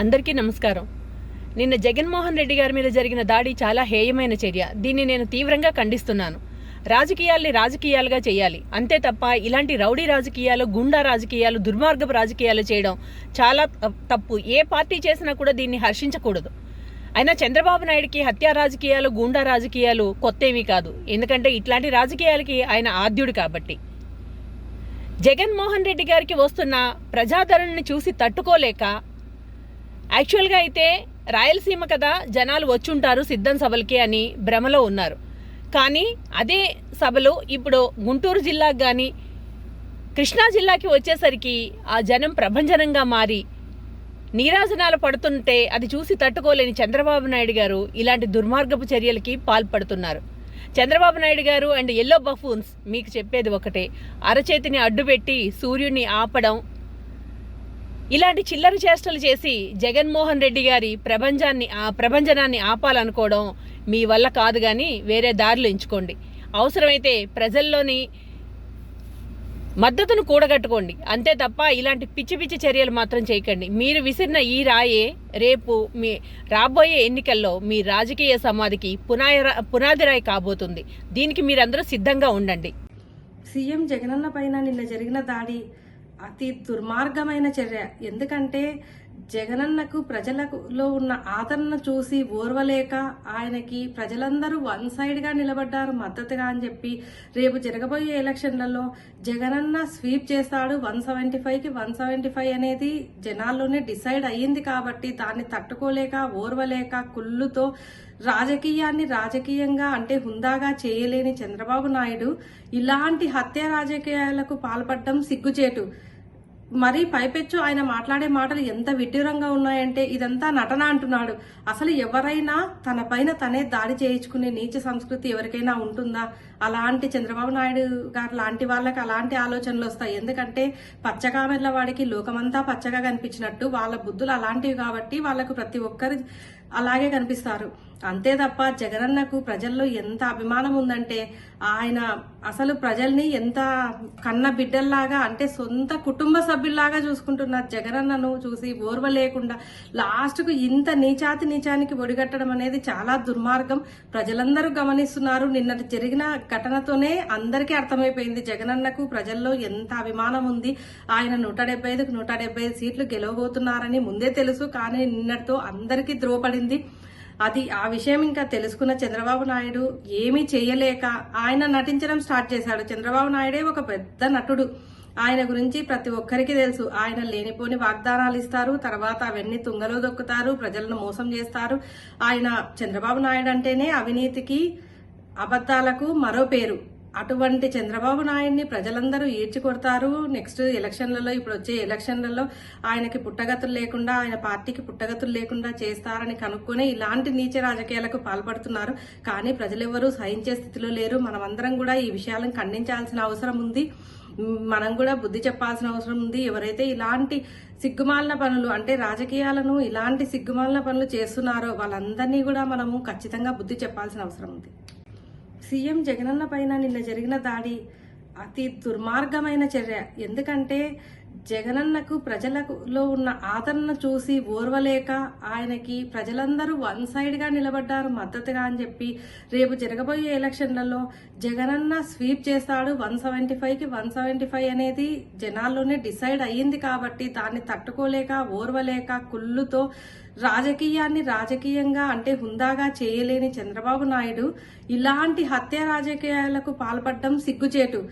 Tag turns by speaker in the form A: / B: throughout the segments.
A: అందరికీ నమస్కారం. నిన్న జగన్మోహన్ రెడ్డి గారి మీద జరిగిన దాడి చాలా హేయమైన చర్య. దీన్ని నేను తీవ్రంగా ఖండిస్తున్నాను. రాజకీయాల్ని రాజకీయాలుగా చేయాలి. అంతే తప్ప ఇలాంటి రౌడీ రాజకీయాలు గుండా రాజకీయాలు దుర్మార్గపు రాజకీయాలు చేయడం చాలా తప్పు. ఏ పార్టీ చేసినా కూడా దీన్ని హర్షించకూడదు. అయినా చంద్రబాబు నాయుడికి హత్యా రాజకీయాలు గూండా రాజకీయాలు కొత్త కాదు. ఎందుకంటే ఇట్లాంటి రాజకీయాలకి ఆయన ఆద్యుడు కాబట్టి. జగన్మోహన్ రెడ్డి గారికి వస్తున్న ప్రజాదరణని చూసి తట్టుకోలేక యాక్చువల్గా అయితే రాయలసీమ కదా జనాలు వచ్చుంటారు సిద్ధం సభలకి అని భ్రమలో ఉన్నారు. కానీ అదే సభలు ఇప్పుడు గుంటూరు జిల్లాకు కానీ కృష్ణా జిల్లాకి వచ్చేసరికి ఆ జనం ప్రభంజనంగా మారి నీరాజనాలు పడుతుంటే అది చూసి తట్టుకోలేని చంద్రబాబు నాయుడు గారు ఇలాంటి దుర్మార్గపు చర్యలకి పాల్పడుతున్నారు. చంద్రబాబు నాయుడు గారు అండ్ ఎల్లో బఫూన్స్ మీకు చెప్పేది ఒకటే. అరచేతిని అడ్డుపెట్టి సూర్యుడిని ఆపడం ఇలాంటి చిల్లర చేష్టలు చేసి జగన్మోహన్ రెడ్డి గారి ప్రపంచాన్ని ఆ ప్రపంచనాన్ని ఆపాలనుకోవడం మీ వల్ల కాదు కానీ వేరే దారులు ఎంచుకోండి. అవసరమైతే ప్రజల్లోని మద్దతును కూడగట్టుకోండి. అంతే తప్ప ఇలాంటి పిచ్చి పిచ్చి చర్యలు మాత్రం చేయకండి. మీరు విసిరిన ఈ రాయే రేపు మీ రాబోయే ఎన్నికల్లో మీ రాజకీయ సమాధికి పునాయ పునాది రాయి కాబోతుంది. దీనికి మీరందరూ సిద్ధంగా ఉండండి.
B: సీఎం జగనన్న పైన నిన్న జరిగిన దాడి అతి దుర్మార్గమైన చర్య. ఎందుకంటే జగనన్నకు ప్రజలలో ఉన్న ఆదరణ చూసి ఓర్వలేక ఆయనకి ప్రజలందరూ వన్ సైడ్గా నిలబడ్డారు మద్దతుగా అని చెప్పి రేపు జరగబోయే ఎలక్షన్లలో జగనన్న స్వీప్ చేస్తాడు వన్ సెవెంటీ ఫైవ్కి వన్ సెవెంటీ ఫైవ్ అనేది జనాల్లోనే డిసైడ్ అయ్యింది కాబట్టి దాన్ని తట్టుకోలేక ఓర్వలేక కుళ్ళుతో రాజకీయాన్ని రాజకీయంగా అంటే హుందాగా చేయలేని చంద్రబాబు నాయుడు ఇలాంటి హత్య రాజకీయాలకు పాల్పడడం సిగ్గుచేటు. మరి పైపెచ్చు ఆయన మాట్లాడే మాటలు ఎంత విడ్డూరంగా ఉన్నాయంటే ఇదంతా నటన అంటున్నాడు. అసలు ఎవరైనా తన పైన తనే దాడి చేయించుకునే నీచ సంస్కృతి ఎవరికైనా ఉంటుందా? అలాంటి చంద్రబాబు నాయుడు గారు లాంటి వాళ్ళకి అలాంటి ఆలోచనలు వస్తాయి. ఎందుకంటే పచ్చకామెర్ల వాడికి లోకమంతా పచ్చగా కనిపించినట్టు వాళ్ళ బుద్ధులు అలాంటివి కాబట్టి వాళ్ళకు ప్రతి ఒక్కరు అలాగే కనిపిస్తారు. అంతే తప్ప జగనన్నకు ప్రజల్లో ఎంత అభిమానం ఉందంటే ఆయన అసలు ప్రజల్ని ఎంత కన్న బిడ్డల్లాగా అంటే సొంత కుటుంబ సభ్యుల్లాగా చూసుకుంటున్నారు జగనన్నను చూసి ఓర్వ లేకుండా లాస్ట్కు ఇంత నీచాతి నీచానికి ఒడిగట్టడం అనేది చాలా దుర్మార్గం. ప్రజలందరూ గమనిస్తున్నారు. నిన్న జరిగిన ఘటనతోనే అందరికీ అర్థమైపోయింది జగనన్నకు ప్రజల్లో ఎంత అభిమానం ఉంది. ఆయన నూట డెబ్బై ఐదుకు నూట డెబ్బై ఐదు సీట్లు గెలవబోతున్నారని ముందే తెలుసు. కానీ నిన్నటితో అందరికీ ద్రోపడింది అది ఆ విషయం ఇంకా తెలుసుకున్న చంద్రబాబు నాయుడు ఏమీ చేయలేక ఆయన నటించడం స్టార్ట్ చేశాడు. చంద్రబాబు నాయుడే ఒక పెద్ద నటుడు. ఆయన గురించి ప్రతి ఒక్కరికి తెలుసు. ఆయన లేనిపోని వాగ్దానాలు ఇస్తారు. తర్వాత అవన్నీ తుంగలో దొక్కుతారు ప్రజలను మోసం చేస్తారు. ఆయన చంద్రబాబు నాయుడు అంటేనే అవినీతికి అబద్ధాలకు మరో పేరు. అటువంటి చంద్రబాబు నాయుడిని ప్రజలందరూ ఈడ్చి కొడతారు నెక్స్ట్ ఎలక్షన్లలో ఇప్పుడు వచ్చే ఎలక్షన్లలో ఆయనకి పుట్టగతులు లేకుండా ఆయన పార్టీకి పుట్టగతులు లేకుండా చేస్తారని కనుక్కొని ఇలాంటి నీచ రాజకీయాలకు పాల్పడుతున్నారు. కానీ ప్రజలెవరూ సహించే స్థితిలో లేరు. మనమందరం కూడా ఈ విషయాలను ఖండించాల్సిన అవసరం ఉంది. మనం కూడా బుద్ధి చెప్పాల్సిన అవసరం ఉంది. ఎవరైతే ఇలాంటి సిగ్గుమాలిన పనులు అంటే రాజకీయాలను ఇలాంటి సిగ్గుమాలిన పనులు చేస్తున్నారో వాళ్ళందరినీ కూడా మనము ఖచ్చితంగా బుద్ధి చెప్పాల్సిన అవసరం ఉంది. సీఎం జగనన్న పైన నిన్న జరిగిన దాడి అతి దుర్మార్గమైన చర్య. ఎందుకంటే జగనన్నకు ప్రజలలో ఉన్న ఆదరణ చూసి ఓర్వలేక ఆయనకి ప్రజలందరూ వన్ సైడ్గా నిలబడ్డారు మద్దతుగా అని చెప్పి రేపు జరగబోయే ఎలక్షన్లలో జగనన్న స్వీప్ చేస్తాడు వన్ సెవెంటీ ఫైవ్కి వన్ సెవెంటీ ఫైవ్ అనేది జనాల్లోనే డిసైడ్ అయ్యింది కాబట్టి దాన్ని తట్టుకోలేక ఓర్వలేక కుళ్ళుతో రాజకీయాన్ని రాజకీయంగా అంటే హుందాగా చేయలేని చంద్రబాబు నాయుడు ఇలాంటి హత్య రాజకీయాలకు పాల్పడడం సిగ్గుచేటు.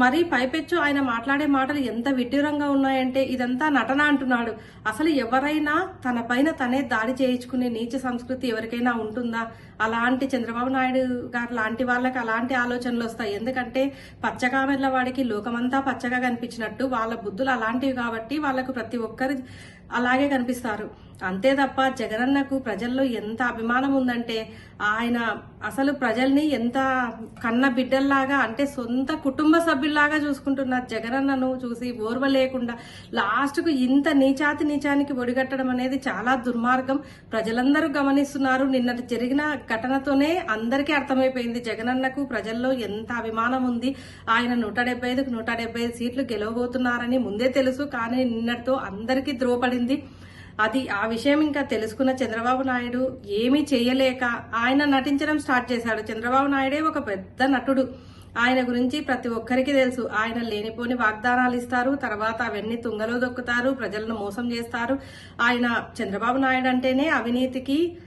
B: మరి పైపెచ్చు ఆయన మాట్లాడే మాటలు ఎంత విడ్డూరంగా ఉన్నాయంటే ఇదంతా నటన అంటున్నాడు. అసలు ఎవరైనా తన పైన తనే దాడి చేయించుకునే నీచ సంస్కృతి ఎవరికైనా ఉంటుందా? అలాంటి చంద్రబాబు నాయుడు గారు లాంటి వాళ్ళకి అలాంటి ఆలోచనలు వస్తాయి. ఎందుకంటే పచ్చకామెర్ల వాడికి లోకమంతా పచ్చగా కనిపించినట్టు వాళ్ళ బుద్ధులు అలాంటివి కాబట్టి వాళ్ళకు ప్రతి ఒక్కరి అలాగే కనిపిస్తారు. అంతే తప్ప జగనన్నకు ప్రజల్లో ఎంత అభిమానం ఉందంటే ఆయన అసలు ప్రజల్ని ఎంత కన్న బిడ్డల్లాగా అంటే సొంత కుటుంబ సభ్యుల్లాగా చూసుకుంటున్నారు జగనన్నను చూసి ఓర్వ లేకుండా లాస్ట్కు ఇంత నీచాతి నీచానికి ఒడిగట్టడం అనేది చాలా దుర్మార్గం. ప్రజలందరూ గమనిస్తున్నారు. నిన్న జరిగిన ఘటనతోనే అందరికీ అర్థమైపోయింది. జగనన్నకు ప్రజల్లో ఎంత అభిమానం ఉంది. ఆయన నూట డెబ్బై ఐదుకు నూట డెబ్బై ఐదు సీట్లు గెలవబోతున్నారని ముందే తెలుసు. కానీ నిన్నటితో అందరికీ ద్రోపడింది అది ఆ విషయం ఇంకా తెలుసుకున్న చంద్రబాబు నాయుడు ఏమీ చేయలేక ఆయన నటించడం స్టార్ట్ చేశాడు. చంద్రబాబు నాయుడే ఒక పెద్ద నటుడు. ఆయన గురించి ప్రతి ఒక్కరికి తెలుసు. ఆయన లేనిపోని వాగ్దానాలు ఇస్తారు. తర్వాత అవన్నీ తుంగలో దొక్కుతారు. ప్రజలను మోసం చేస్తారు. ఆయన చంద్రబాబు నాయుడు అంటేనే అవినీతికి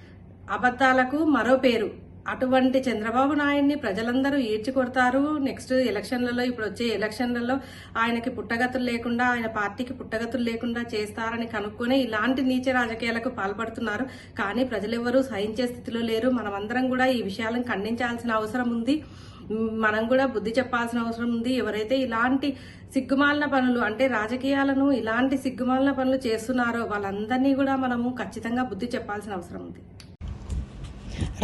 B: అబద్ధాలకు మరో పేరు. అటువంటి చంద్రబాబు నాయుడిని ప్రజలందరూ ఈడ్చి కొడతారు నెక్స్ట్ ఎలక్షన్లలో ఇప్పుడు వచ్చే ఎలక్షన్లలో ఆయనకి పుట్టగతులు లేకుండా ఆయన పార్టీకి పుట్టగతులు లేకుండా చేస్తారని కనుక్కొని ఇలాంటి నీచ రాజకీయాలకు పాల్పడుతున్నారు. కానీ ప్రజలెవరూ సహించే స్థితిలో లేరు. మనమందరం కూడా ఈ విషయాలను ఖండించాల్సిన అవసరం ఉంది. మనం కూడా బుద్ధి చెప్పాల్సిన అవసరం ఉంది. ఎవరైతే ఇలాంటి సిగ్గుమాలిన పనులు అంటే రాజకీయాలను ఇలాంటి సిగ్గుమాలిన పనులు చేస్తున్నారో వాళ్ళందరినీ కూడా మనము ఖచ్చితంగా బుద్ధి చెప్పాల్సిన అవసరం ఉంది.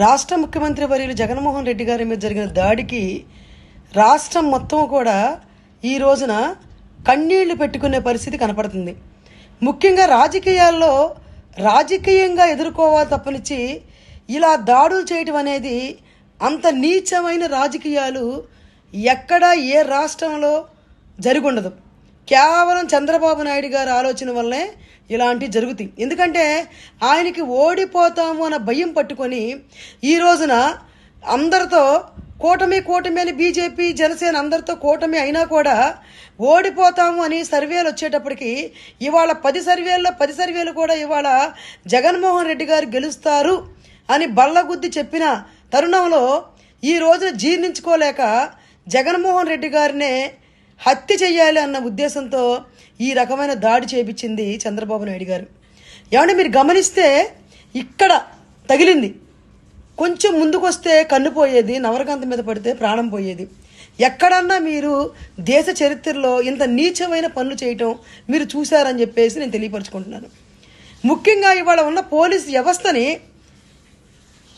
C: రాష్ట్ర ముఖ్యమంత్రి వర్యులు జగన్మోహన్ రెడ్డి గారి మీద జరిగిన దాడికి రాష్ట్రం మొత్తం కూడా ఈ రోజున కన్నీళ్ళు పెట్టుకునే పరిస్థితి కనపడుతుంది. ముఖ్యంగా రాజకీయాల్లో రాజకీయంగా ఎదుర్కోవాలి తప్పనిచ్చి ఇలా దాడులు చేయటం అనేది అంత నీచమైన రాజకీయాలు ఎక్కడా ఏ రాష్ట్రంలో జరుగుండదు. కేవలం చంద్రబాబు నాయుడు గారి ఆలోచన వల్లే ఇలాంటివి జరుగుతాయి. ఎందుకంటే ఆయనకి ఓడిపోతాము అన్న భయం పట్టుకొని ఈ రోజున అందరితో కూటమి కూటమి అని బీజేపీ జనసేన అందరితో కూటమి అయినా కూడా ఓడిపోతాము అని సర్వేలు వచ్చేటప్పటికి ఇవాళ పది సర్వేల్లో పది సర్వేలు కూడా ఇవాళ జగన్మోహన్ రెడ్డి గారు గెలుస్తారు అని బల్లగుద్ది చెప్పిన తరుణంలో ఈ రోజున జీర్ణించుకోలేక జగన్మోహన్ రెడ్డి గారినే హత్య చేయాలి అన్న ఉద్దేశంతో ఈ రకమైన దాడి చేపించింది చంద్రబాబు నాయుడు గారు. ఏమంటే మీరు గమనిస్తే ఇక్కడ తగిలింది. కొంచెం ముందుకొస్తే కన్ను పోయేది నవరకాంత మీద పడితే ప్రాణం పోయేది. ఎక్కడన్నా మీరు దేశ చరిత్రలో ఇంత నీచమైన పనులు చేయటం మీరు చూశారని చెప్పేసి నేను తెలియపరచుకుంటున్నాను. ముఖ్యంగా ఇవాళ ఉన్న పోలీస్ వ్యవస్థని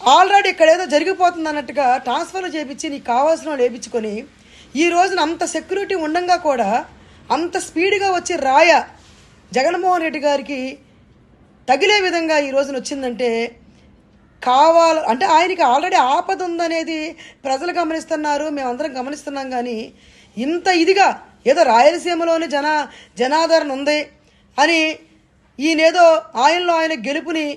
C: ఆల్రెడీ ఇక్కడ ఏదో జరిగిపోతుంది అన్నట్టుగా ట్రాన్స్ఫర్లు చేపించి నీకు కావాల్సిన వాళ్ళు వేయించుకొని ఈ రోజున అంత సెక్యూరిటీ ఉండంగా కూడా అంత స్పీడ్గా వచ్చి రాయ జగన్మోహన్ రెడ్డి గారికి తగిలే విధంగా ఈ రోజున వచ్చిందంటే కావాల అంటే ఆయనకి ఆల్రెడీ ఆపద ఉందనేది ప్రజలు గమనిస్తున్నారు మేమందరం గమనిస్తున్నాం కానీ ఇంత ఇదిగా ఏదో రాయలసీమలోని జన జనాదరణ ఉంది అని ఈయనేదో ఆయనలో ఆయన గెలుపుని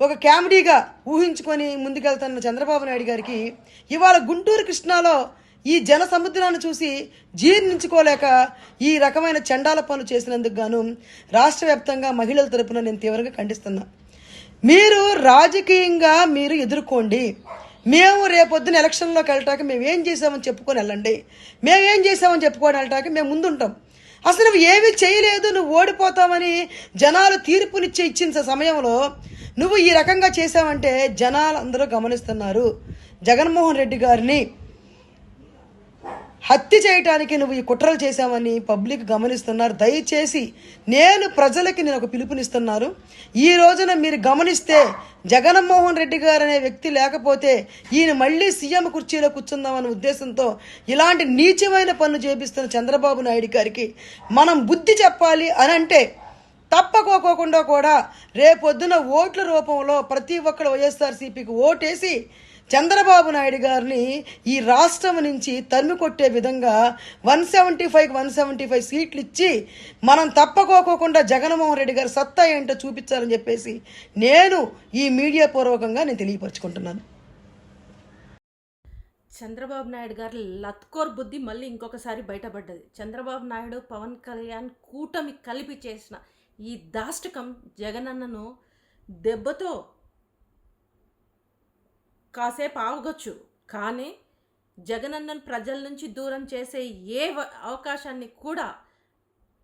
C: ఒక కామెడీగా ఊహించుకొని ముందుకెళ్తున్న చంద్రబాబు నాయుడు గారికి ఇవాళ గుంటూరు కృష్ణాలో ఈ జన సముద్రాన్ని చూసి జీర్ణించుకోలేక ఈ రకమైన చండాల పనులు చేసినందుకు గాను రాష్ట్ర వ్యాప్తంగా మహిళల తరపున నేను తీవ్రంగా ఖండిస్తున్నా. మీరు రాజకీయంగా మీరు ఎదుర్కోండి. మేము రేపొద్దున ఎలక్షన్లోకి వెళ్ళటాక మేము ఏం చేసామని చెప్పుకొని వెళ్ళండి. మేము ఏం చేసామని చెప్పుకొని వెళ్ళటాక మేము ముందుంటాం. అసలు నువ్వు ఏమీ చేయలేదు నువ్వు ఓడిపోతామని జనాలు తీర్పునిచ్చే ఇచ్చిన సమయంలో నువ్వు ఈ రకంగా చేసావంటే జనాలు అందరూ గమనిస్తున్నారు. జగన్మోహన్ రెడ్డి గారిని హత్య చేయటానికి నువ్వు ఈ కుట్రలు చేశావని పబ్లిక్ గమనిస్తున్నారు. దయచేసి నేను ప్రజలకి నేను ఒక పిలుపునిస్తున్నాను. ఈ రోజున మీరు గమనిస్తే జగన్మోహన్ రెడ్డి గారు అనే వ్యక్తి లేకపోతే ఈయన మళ్ళీ సీఎం కుర్చీలో కూర్చుందామనే ఉద్దేశంతో ఇలాంటి నీచమైన పనులు చేపిస్తున్న చంద్రబాబు నాయుడు గారికి మనం బుద్ధి చెప్పాలి అని అంటే తప్పకోకోకుండా కూడా రేపొద్దున ఓట్ల రూపంలో ప్రతి ఒక్కరు వైఎస్ఆర్సీపీకి ఓటేసి చంద్రబాబు నాయుడు గారిని ఈ రాష్ట్రం నుంచి తరిమి కొట్టే విధంగా one seventy five one seventy five సీట్లు ఇచ్చి మనం తప్పకోకోకుండా జగన్మోహన్ రెడ్డి గారి సత్తా ఏంటో చూపించాలని చెప్పేసి నేను ఈ మీడియా పూర్వకంగా నేను తెలియపరచుకుంటున్నాను.
D: చంద్రబాబు నాయుడు గారి లత్కోర్ బుద్ధి మళ్ళీ ఇంకొకసారి బయటపడ్డది. చంద్రబాబు నాయుడు పవన్ కళ్యాణ్ కూటమి కలిపి చేసిన ఈ దాష్టకం జగనన్నను దెబ్బతో కాసేపు ఆగొచ్చు. కానీ జగనన్నను ప్రజల నుంచి దూరం చేసే ఏ వ- అవకాశాన్ని కూడా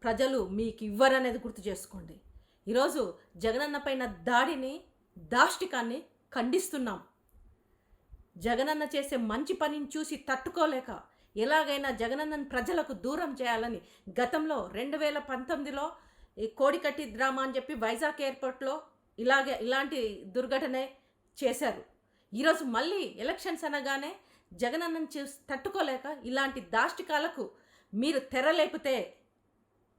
D: ప్రజలు మీకు ఇవ్వరనేది గుర్తు చేసుకోండి. ఈరోజు జగనన్న పైన దాడిని దాష్టికాన్ని ఖండిస్తున్నాం. జగనన్న చేసే మంచి పనిని చూసి తట్టుకోలేక ఎలాగైనా జగనన్నను ప్రజలకు దూరం చేయాలని గతంలో రెండు వేల పంతొమ్మిదిలో ఈ కోడికట్టి డ్రామా అని చెప్పి వైజాగ్ ఎయిర్పోర్ట్లో ఇలాగే ఇలాంటి దుర్ఘటనే చేశారు. ఈరోజు మళ్ళీ ఎలక్షన్స్ అనగానే జగనన్నను చూసి తట్టుకోలేక ఇలాంటి దాష్టికాలకు మీరు తెరలేపితే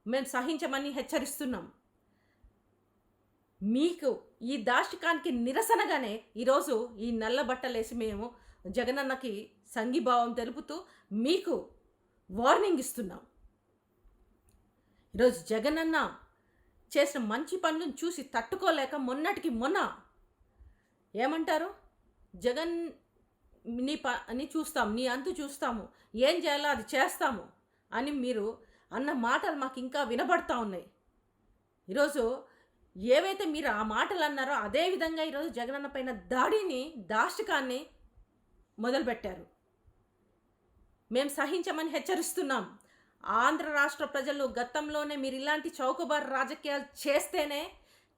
D: మేము సహించమని హెచ్చరిస్తున్నాం. మీకు ఈ దాష్టికానికి నిరసనగానే ఈరోజు ఈ నల్ల బట్టలేసి మేము జగనన్నకి సంఘీభావం తెలుపుతూ మీకు వార్నింగ్ ఇస్తున్నాం. ఈరోజు జగనన్న చేసిన మంచి పనులను చూసి తట్టుకోలేక మొన్నటికి మొన్న ఏమంటారు? జగన్ నీ ప అని చూస్తాం నీ అంతు చూస్తాము ఏం చేయాలో అది చేస్తాము అని మీరు అన్న మాటలు మాకు ఇంకా వినబడతా ఉన్నాయి. ఈరోజు ఏవైతే మీరు ఆ మాటలు అన్నారో అదే విధంగా ఈరోజు జగనన్న పైన దాడిని దాష్టికాన్ని మొదలుపెట్టారు. మేము సహించమని హెచ్చరిస్తున్నాం. ఆంధ్ర రాష్ట్ర ప్రజలు గతంలోనే మీరు ఇలాంటి చౌకబారు రాజకీయాలు చేస్తేనే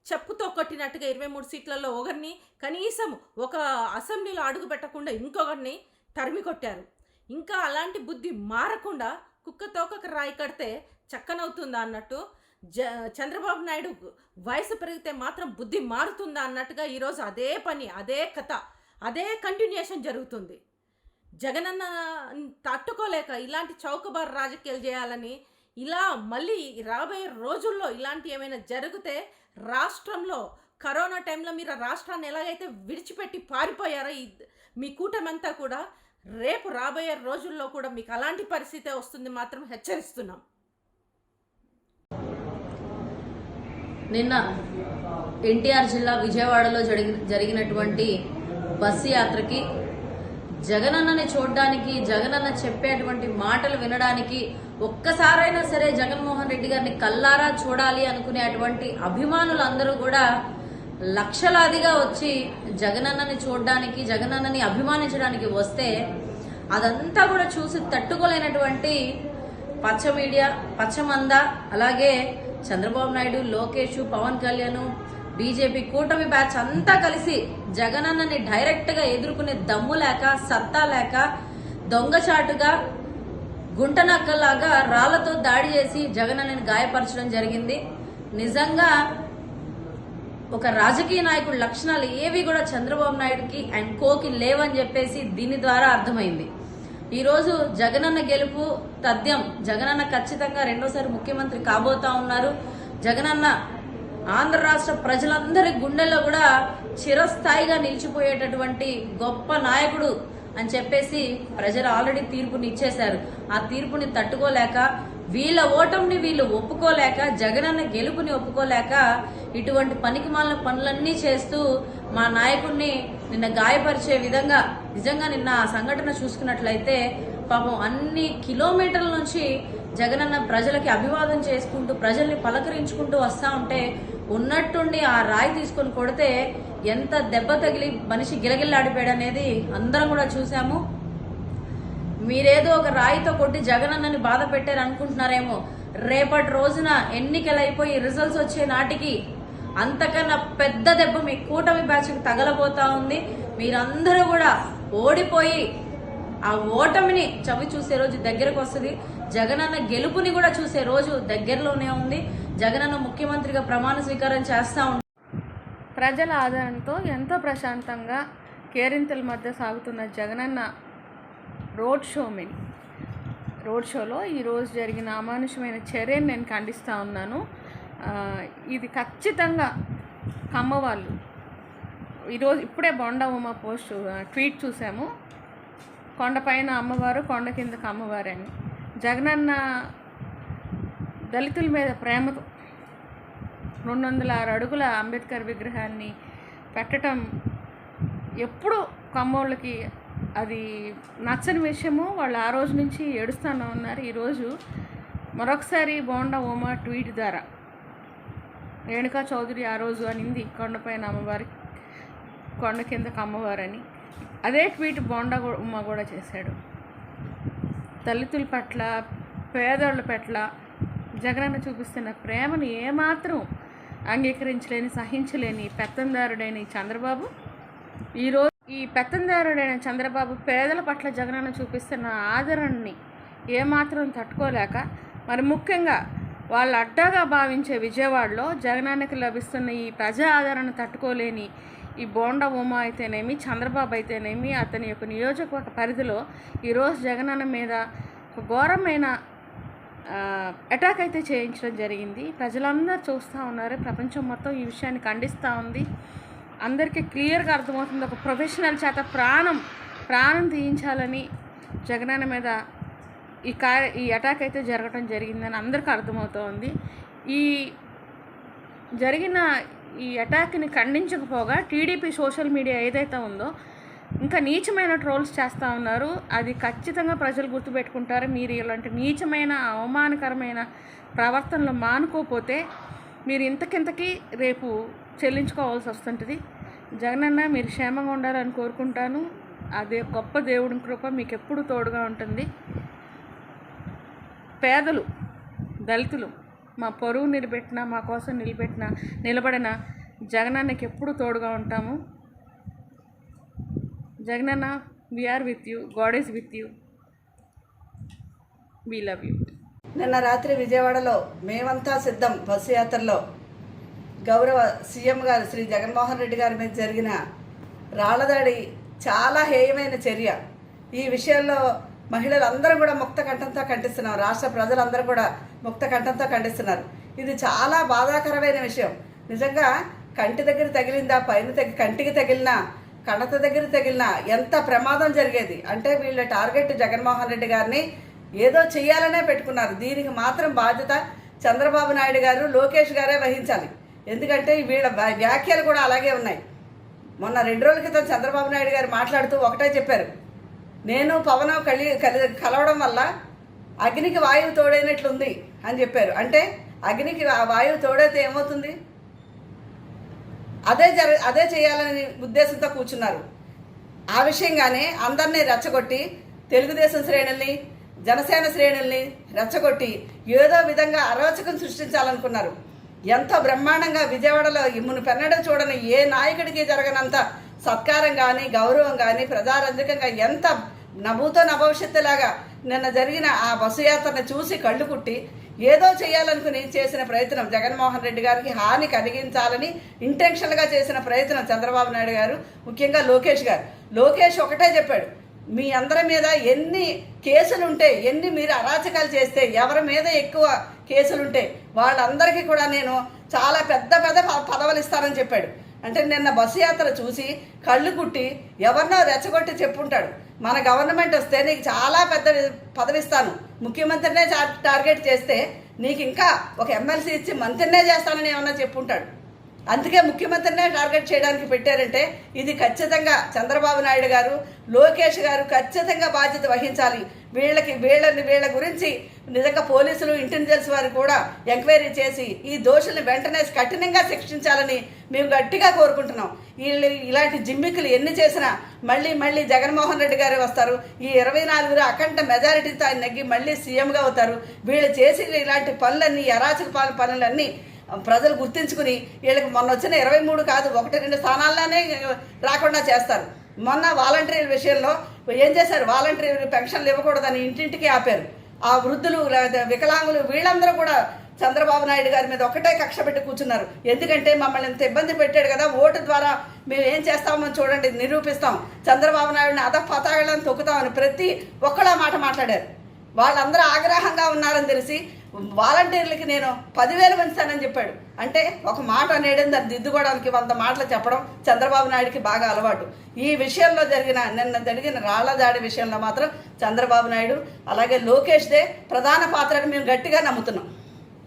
D: చెప్పుతో కొట్టినట్టుగా ఇరవై మూడు సీట్లలో ఒకరిని కనీసం ఒక అసెంబ్లీలో అడుగు పెట్టకుండా ఇంకొకరిని తరిమి కొట్టారు. ఇంకా అలాంటి బుద్ధి మారకుండా కుక్క తోకకు రాయి కడితే చక్కనవుతుందా అన్నట్టు జ చంద్రబాబు నాయుడు వయసు పెరిగితే మాత్రం బుద్ధి మారుతుందా అన్నట్టుగా ఈరోజు అదే పని అదే కథ అదే కంటిన్యూషన్ జరుగుతుంది. జగనన్న తట్టుకోలేక ఇలాంటి చౌకబారు రాజకీయాలు చేయాలని ఇలా మళ్ళీ రాబోయే రోజుల్లో ఇలాంటి ఏమైనా జరిగితే రాష్ట్రంలో కరోనా టైంలో మీరు ఆ రాష్ట్రాన్ని ఎలాగైతే విడిచిపెట్టి పారిపోయారో ఈ మీ కూటమంతా కూడా రేపు రాబోయే రోజుల్లో కూడా మీకు అలాంటి పరిస్థితే వస్తుంది మాత్రం హెచ్చరిస్తున్నాం.
E: నిన్న ఎన్టీఆర్ జిల్లా విజయవాడలో జరిగి జరిగినటువంటి బస్సు యాత్రకి జగనన్నని చూడడానికి జగనన్న చెప్పేటువంటి మాటలు వినడానికి ఒక్కసారైనా సరే జగన్మోహన్ రెడ్డి గారిని కల్లారా చూడాలి అనుకునేటువంటి అభిమానులందరూ కూడా లక్షలాదిగా వచ్చి జగనన్నని చూడడానికి జగనన్నని అభిమానించడానికి వస్తే అదంతా కూడా చూసి తట్టుకోలేనటువంటి పచ్చ మీడియా పచ్చమంద అలాగే చంద్రబాబు నాయుడు లోకేష్ పవన్ కళ్యాణ్ బీజేపీ కూటమి బ్యాచ్ అంతా కలిసి జగనన్నని డైరెక్ట్గా ఎదుర్కొనే దమ్ము లేక సత్తా లేక దొంగచాటుగా గుంటనక్కలాగా రాళ్ళతో దాడి చేసి జగనన్నని గాయపరచడం జరిగింది. నిజంగా ఒక రాజకీయ నాయకుడి లక్షణాలు ఏవి కూడా చంద్రబాబు నాయుడుకి అండ్ కోకి లేవని చెప్పేసి దీని ద్వారా అర్థమైంది. ఈ రోజు జగనన్న గెలుపు తథ్యం జగనన్న ఖచ్చితంగా రెండోసారి ముఖ్యమంత్రి కాబోతా ఉన్నారు. జగనన్న ఆంధ్ర రాష్ట్ర ప్రజలందరి గుండెల్లో కూడా చిరస్థాయిగా నిలిచిపోయేటటువంటి గొప్ప నాయకుడు అని చెప్పేసి ప్రజలు ఆల్రెడీ తీర్పుని ఇచ్చేశారు. ఆ తీర్పుని తట్టుకోలేక వీళ్ళ ఓటమిని వీళ్ళు ఒప్పుకోలేక జగనన్న గెలుపుని ఒప్పుకోలేక ఇటువంటి పనికి మాలిన పనులన్నీ చేస్తూ మా నాయకుడిని నిన్న గాయపరిచే విధంగా నిజంగా నిన్న ఆ సంఘటన చూసుకున్నట్లయితే పాపం అన్ని కిలోమీటర్ల నుంచి జగనన్న ప్రజలకి అభివాదం చేసుకుంటూ ప్రజల్ని పలకరించుకుంటూ వస్తా ఉంటే ఉన్నట్టుండి ఆ రాయి తీసుకొని కొడితే ఎంత దెబ్బ తగిలి మనిషి గిలగిల్లాడిపోయాడు అనేది అందరం కూడా చూసాము మీరేదో ఒక రాయితో కొట్టి జగనన్నని బాధ పెట్టారు అనుకుంటున్నారేమో రేపటి రోజున ఎన్నికలు అయిపోయి రిజల్ట్స్ వచ్చే నాటికి అంతకన్నా పెద్ద దెబ్బ మీ కూటమి బ్యాచ్కి తగలబోతా ఉంది. మీరందరూ కూడా ఓడిపోయి ఆ ఓటమిని చవి చూసే రోజు దగ్గరకు వస్తుంది జగనన్న గెలుపుని కూడా చూసే రోజు దగ్గరలోనే ఉంది. జగనన్న ముఖ్యమంత్రిగా ప్రమాణ స్వీకారం చేస్తా
F: ప్రజల ఆదరణతో ఎంతో ప్రశాంతంగా కేరింతల మధ్య సాగుతున్న జగనన్న రోడ్ షో మీ రోడ్ షోలో ఈరోజు జరిగిన అమానుషమైన చర్యను నేను ఖండిస్తూ ఉన్నాను. ఇది ఖచ్చితంగా కమ్మవాళ్ళు. ఈరోజు ఇప్పుడే బొండ ఉమ పోస్ట్ ట్వీట్ చూసాము. కొండపైన అమ్మవారు కొండ కిందకు అమ్మవారు అని జగనన్న దళితుల మీద ప్రేమతో రెండు వందల ఆరు అడుగుల అంబేద్కర్ విగ్రహాన్ని పెట్టడం ఎప్పుడు కమ్మోళ్ళకి అది నచ్చని విషయము. వాళ్ళు ఆ రోజు నుంచి ఏడుస్తూనే ఉన్నారు. ఈరోజు మరొకసారి బోండా ఓమా ట్వీట్ ద్వారా రేణుకా చౌదరి ఆ రోజు అనింది కొండపైన అమ్మవారి కొండ కిందకు అమ్మవారని అదే ట్వీట్ బోండా ఉమ్మ కూడా చేశాడు. దళితుల పట్ల పేదోళ్ళ పట్ల జగనన్న చూపిస్తున్న ప్రేమను ఏమాత్రం అంగీకరించలేని సహించలేని పెత్తందారుడైన ఈ చంద్రబాబు. ఈరోజు ఈ పెత్తందారుడైన చంద్రబాబు పేదల పట్ల జగనన్న చూపిస్తున్న ఆదరణని ఏమాత్రం తట్టుకోలేక మరి ముఖ్యంగా వాళ్ళు అడ్డాగా భావించే విజయవాడలో జగనానికి లభిస్తున్న ఈ ప్రజా ఆదరణ తట్టుకోలేని ఈ బోండా ఉమా అయితేనేమి చంద్రబాబు అయితేనేమి అతని యొక్క నియోజకవర్గ పరిధిలో ఈరోజు జగనన్న మీద ఒక ఘోరమైన అటాక్ అయితే చేయించడం జరిగింది. ప్రజలందరూ చూస్తూ ఉన్నారు. ప్రపంచం మొత్తం ఈ విషయాన్ని ఖండిస్తూ ఉంది. అందరికీ క్లియర్గా అర్థమవుతుంది. ఒక ప్రొఫెషనల్ చేత ప్రాణం ప్రాణం తీయించాలని జగనన్న మీద ఈ కా ఈ అటాక్ అయితే జరగటం జరిగిందని అందరికీ అర్థమవుతోంది ఈ జరిగిన ఈ అటాక్ని ఖండించకపోగా టీడీపీ సోషల్ మీడియా ఏదైతే ఉందో ఇంకా నీచమైన ట్రోల్స్ చేస్తూ ఉన్నారు. అది ఖచ్చితంగా ప్రజలు గుర్తుపెట్టుకుంటారు. మీరు ఇలాంటి నీచమైన అవమానకరమైన ప్రవర్తనలు మానుకోపోతే మీరు ఇంతకింతకి రేపు చెల్లించుకోవాల్సి వస్తుంటుంది. జగనన్న మీరు క్షేమంగా ఉండాలని కోరుకుంటాను. అదే గొప్ప దేవుడి కృప మీకు ఎప్పుడు తోడుగా ఉంటుంది. పేదలు దళితులు మా పరువు నిలబెట్టిన మా కోసం నిలబెట్టిన నిలబడిన జగనన్నకి ఎప్పుడు తోడుగా ఉంటాము. Jagananna we're with you God is with you we love you
G: నిన్న రాత్రి విజయవాడలో మేమంతా సిద్ధం బస్సు యాత్రలో. గౌరవ సీఎం గారు శ్రీ జగన్మోహన్ రెడ్డి గారి మీద జరిగిన రాళ్ళదాడి చాలా హేయమైన చర్య. ఈ విషయంలో మహిళలందరూ కూడా ముక్త కంఠంతో ఖండిస్తున్నారు రాష్ట్ర ప్రజలందరూ కూడా ముక్త కంఠంతో ఖండిస్తున్నారు ఇది చాలా బాధాకరమైన విషయం. నిజంగా కంటి దగ్గర తగిలిందా పైన తగి కంటికి తగిలినా కడత దగ్గర తగిలినా ఎంత ప్రమాదం జరిగేది? అంటే వీళ్ళ టార్గెట్ జగన్మోహన్ రెడ్డి గారిని ఏదో చేయాలనే పెట్టుకున్నారు. దీనికి మాత్రం బాధ్యత చంద్రబాబు నాయుడు గారు లోకేష్ గారే వహించాలి. ఎందుకంటే వీళ్ళ వ్యాఖ్యలు కూడా అలాగే ఉన్నాయి. మొన్న రెండు రోజుల క్రితం చంద్రబాబు నాయుడు గారు మాట్లాడుతూ ఒకటే చెప్పారు. నేను పవన్ కలి కలి కలవడం వల్ల అగ్నికి వాయువు తోడైనట్లుంది అని చెప్పారు. అంటే అగ్నికి వాయువు తోడైతే ఏమవుతుంది? అదే జర అదే చేయాలని ఉద్దేశంతో కూర్చున్నారు. ఆ విషయంగానే అందరినీ రెచ్చగొట్టి తెలుగుదేశం శ్రేణుల్ని జనసేన శ్రేణుల్ని రెచ్చగొట్టి ఏదో విధంగా అరోచకం సృష్టించాలనుకున్నారు. ఎంతో బ్రహ్మాండంగా విజయవాడలో ఇమ్మును పెన్నడం చూడని ఏ నాయకుడికి జరగనంత సత్కారం కానీ గౌరవం కానీ ప్రజారంజకంగా ఎంత నభూతో నభవిష్యత్తులాగా నిన్న జరిగిన ఆ బస్సు యాత్రను చూసి కళ్ళు కుట్టి ఏదో చేయాలనుకుని చేసిన ప్రయత్నం జగన్మోహన్ రెడ్డి గారికి హాని కలిగించాలని ఇంటెన్షన్గా చేసిన ప్రయత్నం చంద్రబాబు నాయుడు గారు ముఖ్యంగా లోకేష్ గారు. లోకేష్ ఒకటే చెప్పాడు మీ అందరి మీద ఎన్ని కేసులుంటే ఎన్ని మీరు అరాచకాలు చేస్తే ఎవరి మీద ఎక్కువ కేసులుంటే వాళ్ళందరికీ కూడా నేను చాలా పెద్ద పెద్ద ప- పదవులు ఇస్తానని చెప్పాడు. అంటే నిన్న బస్సు యాత్ర చూసి కళ్ళు కుట్టి ఎవరినో రెచ్చగొట్టి చెప్పుంటాడు. మన గవర్నమెంట్ వస్తే నీకు చాలా పెద్ద పదవిస్తాను. ముఖ్యమంత్రినే టార్గెట్ చేస్తే నీకు ఇంకా ఒక ఎమ్మెల్సీ ఇచ్చి మంత్రినే చేస్తానని ఏమన్నా చెప్పుంటాడు. అందుకే ముఖ్యమంత్రినే టార్గెట్ చేయడానికి పెట్టారంటే ఇది ఖచ్చితంగా చంద్రబాబు నాయుడు గారు లోకేష్ గారు ఖచ్చితంగా బాధ్యత వహించాలి. వీళ్ళకి వీళ్ళని వీళ్ళ గురించి నిజంగా పోలీసులు ఇంటెలిజెన్స్ వారు కూడా ఎంక్వైరీ చేసి ఈ దోషుల్ని వెంటనే కఠినంగా శిక్షించాలని మేము గట్టిగా కోరుకుంటున్నాం. వీళ్ళు ఇలాంటి జిమ్మికులు ఎన్ని చేసినా మళ్ళీ మళ్ళీ జగన్మోహన్ రెడ్డి గారే వస్తారు. ఈ ఇరవై నాలుగులో అఖండ మెజారిటీతో ఆయన నగ్గి మళ్ళీ సీఎంగా అవుతారు. వీళ్ళు చేసిన ఇలాంటి పనులన్నీ అరాచక పాలన పనులన్నీ ప్రజలు గుర్తించుకుని వీళ్ళకి మొన్న వచ్చిన ఇరవై మూడు కాదు ఒకటి రెండు స్థానాల్లోనే రాకుండా చేస్తారు. మొన్న వాలంటీర్ విషయంలో ఏం చేశారు? వాలంటీర్ పెన్షన్లు ఇవ్వకూడదని ఇంటింటికి ఆపారు. ఆ వృద్ధులు లేదా వికలాంగులు వీళ్ళందరూ కూడా చంద్రబాబు నాయుడు గారి మీద ఒకటే కక్ష పెట్టి కూర్చున్నారు. ఎందుకంటే మమ్మల్ని ఇంత ఇబ్బంది పెట్టాడు కదా ఓటు ద్వారా మేము ఏం చేస్తామో చూడండి నిరూపిస్తాం. చంద్రబాబు నాయుడిని అద పతాళాలను తొక్కుతామని ప్రతి ఒక్కళ్ళ మాట మాట్లాడారు. వాళ్ళందరూ ఆగ్రహంగా ఉన్నారని తెలిసి వాలంటీర్లకి నేను పదివేలు పెంచుతానని చెప్పాడు. అంటే ఒక మాట అనేయడం దాన్ని దిద్దుకోవడానికి వంద మాటలు చెప్పడం చంద్రబాబు నాయుడికి బాగా అలవాటు. ఈ విషయంలో జరిగిన నిన్న జరిగిన రాళ్ళ దాడి విషయంలో మాత్రం చంద్రబాబు నాయుడు అలాగే లోకేష్దే ప్రధాన పాత్రని మేము గట్టిగా నమ్ముతున్నాం.